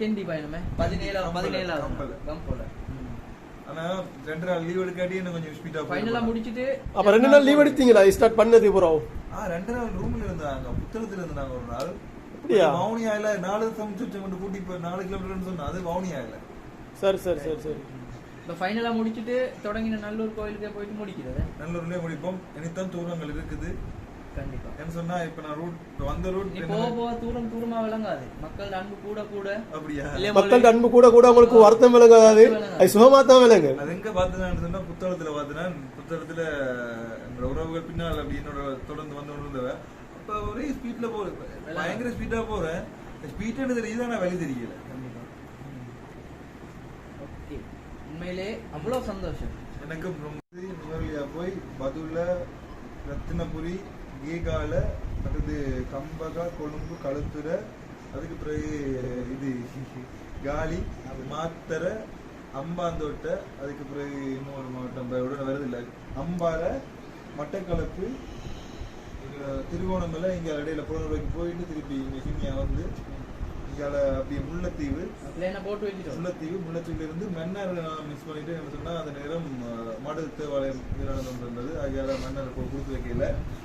கெண்டி பயணமே. பதினேழாவது பதினேழாவது கம்பல. ஆனா ரெண்டு நாள் லீவ் எடுக்காட்டி இன்னும் கொஞ்சம் ஸ்பீடா ஃபைனலா முடிச்சிட்டு அப்ப ரெண்டு நாள் லீவ் எடுத்தீங்களா? ஸ்டார்ட் பண்ணது ப்ரோ ஆ ரெண்டு நாள் ரூம்ல இருந்தாங்க. புத்தகத்துல இருந்தாங்க ஒரு நாள். அப்படியா? வவுனியாயில நாலு சமைச்சு கொண்டு கூட்டி போய் நாலு கிலோமீட்டர்னு சொன்னா அது வவுனியாயில சரி சரி சரி சரி. இப்ப ஃபைனலா முடிச்சிட்டு தொடங்கின நல்லூர் கோயிலுக்கே போயிட்டு முடிக்கிறது. நல்லூர்லயே முடிப்போம். இனித்தான் தூரங்கள் இருக்குது. கண்டிப்பா. என்ன சொன்னா இப்ப நான் ரூட் வந்த ரூட் போக போக தூரம் தூரமா விளங்காது. மக்கள் அன்பு கூட கூட. அப்படியா? மக்கள் அன்பு கூட கூட உங்களுக்கு வருத்தம் விளங்காது. அது சுகமா தான் விளங்கு. அது எங்க பார்த்தேன்னு சொன்னா புத்தகத்துல பார்த்தேன் புத்தகத்துல என்னோட உறவுகள் பின்னால் அப்படி என்னோட தொடர்ந்து வந்து இருந்தவ அப்ப ஒரே ஸ்பீட்ல போறேன். பயங்கர ஸ்பீடா போறேன். ஸ்பீட் தெரியுது ஆனா வழி தெரியல. உண்மையிலே அவ்வளவு சந்தோஷம். எனக்கு ரொம்ப நுவர்லியா போய் பதுல ரத்தினபுரி ஏகால அடுத்து கம்பகா கொழும்பு கழுத்துற அதுக்கு பிறகு இது காலி மாத்தரை அம்பாந்தோட்டை அதுக்கு பிறகு இன்னொரு மாவட்டம் உடனே வருது இல்லை. அம்பாறை மட்டக்களப்பு அஹ் திருகோணமலை இங்க இடையில புலனூருக்கு போயிட்டு திருப்பி இங்க கிண்ணியா வந்து இங்கால அப்படியே முல்லைத்தீவு. பிளேனை போட்டு வச்சுட்டோம் முல்லைத்தீவு முல்லைத்தீவுல இருந்து மன்னார் நான் மிஸ் பண்ணிட்டு என்ன சொன்னா அந்த நேரம் மடு தேவாலயம் நடந்து இருந்தது. ஆகியால மன்னார் போ- கொடுத்து வைக்கல.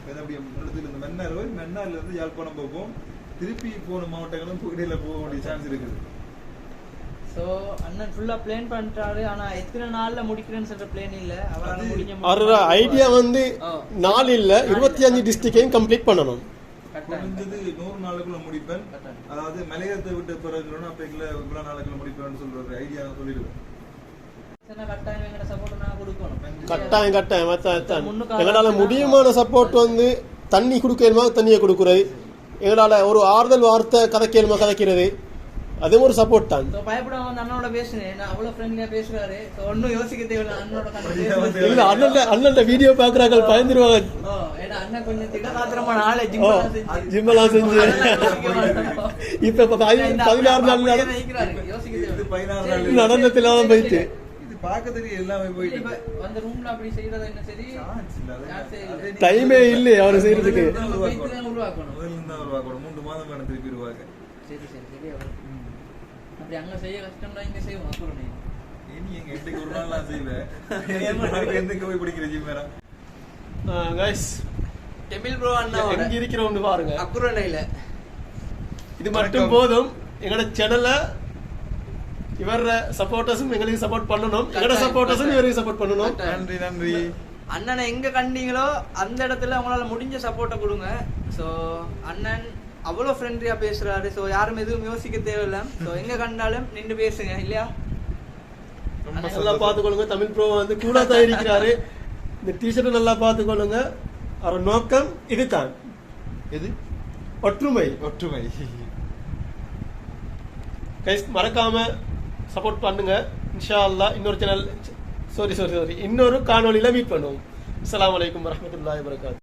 அப்படியே முல்லைத்தீவுல இருந்து மன்னார் போய் மன்னார்ல இருந்து யாழ்ப்பாணம் போகும். திருப்பி போன மாவட்டங்களும் இடையில போக வேண்டிய சான்ஸ் இருக்குது. சோ அண்ணன் ஃபுல்லா பிளான் பண்ணிட்டாரு ஆனா எத்தனை நாள்ல முடிக்கிறேன்னு சொல்ற பிளான் இல்ல. அவரால முடிஞ்ச ஐடியா வந்து. நாலு இல்ல இருபத்தி அஞ்சு டிஸ்ட்ரிக்டையும் கம்ப்ளீட் பண்ணணும். குறைஞ்சது நூறு நாளுக்குள்ள முடிப்பேன். அதாவது மலையத்தை விட்டு பிறகு அப்ப இல்ல இவ்வளவு நாளுக்குள்ள முடிப்பேன்னு சொல்ற ஒரு ஐடியா சொல்லிடுவேன். கட்டாயம் கட்டாயம் எங்களால முடியுமான சப்போர்ட் வந்து தண்ணி கொடுக்கணுமா தண்ணியை கொடுக்குறது? எங்களால ஒரு ஆறுதல் வார்த்தை கதைக்கணுமா கதைக்கிறது? அதுவும் ஒரு சப்போர்ட் தான். பயப்படாம அந்த அண்ணனோட பேசுனேன் அவ்வளவு ஃப்ரெண்ட்லியா பேசுறாரு. ஒண்ணும் யோசிக்க தேவையில்ல அண்ணனோட. இல்ல அண்ணன் அண்ணன் வீடியோ பாக்குறாங்க பயந்துருவாங்க. ஜிம்மெல்லாம் செஞ்சு. இப்ப பதினாறு நாள் சரி, நடனத்துல தான் போயிட்டு. தெரியும் எல்லாமே இல்ல, போயிட்டு இப்ப அந்த ரூம்ல அப்படி செய்யறது என்ன சரி? இல்ல, இல்ல. டைமே இல்லையே அவரு செய்யறதுக்கு உருவாக்கணும். முதல்ல இருந்து உருவாக்கணும். மூன்று மாதம் வேணும் திருப்பி உருவாக்க. சரி சரி வரும் அப்படி அங்க செய்ய கஷ்டம்டா இங்க செய்வோம். அப்புறம் நீ. எங்க ஒரு நாள் நான் செய்வேன். எதுக்கு போய் பிடிக்கிற gym வேற? கைஸ் டெமில் ப்ரோ எங்க இருக்கிறோம்னு பாருங்க. அக்குரணையில. இது மட்டும் போதும். எங்களோட சேனல்ல இவர சப்போர்ட்டர்ஸும் எங்களுக்கு சப்போர்ட் பண்ணணும். எங்களோட சப்போர்ட்டர்ஸும் இவருக்கு சப்போர்ட் பண்ணணும். நன்றி நன்றி. அண்ணனை எங்க கண்டீங்களோ அந்த இடத்துல அவங்களால முடிஞ்ச சப்போர்ட்டை கொடுங்க. ஸோ அண்ணன் அவ்வளோ ஃப்ரெண்ட்லியா பேசுறாரு. ஸோ யாரும் எதுவும் யோசிக்க தேவையில்ல. ஸோ எங்க கண்டாலும் நின்று பேசுங்க இல்லையா? ரொம்ப நல்லா. பார்த்துக்கொள்ளுங்க. தமிழ் ப்ரோ வந்து கூட தான் இருக்கிறாரு இந்த டிஷர்ட்டை நல்லா பார்த்துக்கொள்ளுங்க. அவர் நோக்கம் இதுதான். எது? ஒற்றுமை. ஒற்றுமை. கைஸ் மறக்காம சப்போர்ட் பண்ணுங்க. இன்ஷா அல்லாஹ் இன்னொரு சேனல் சாரி சாரி சாரி இன்னொரு காணொளியில மீட் பண்ணுவோம். அஸ்ஸலாமு அலைக்கும் வரஹ்மத்துல்லாஹி வபரகாத்துஹு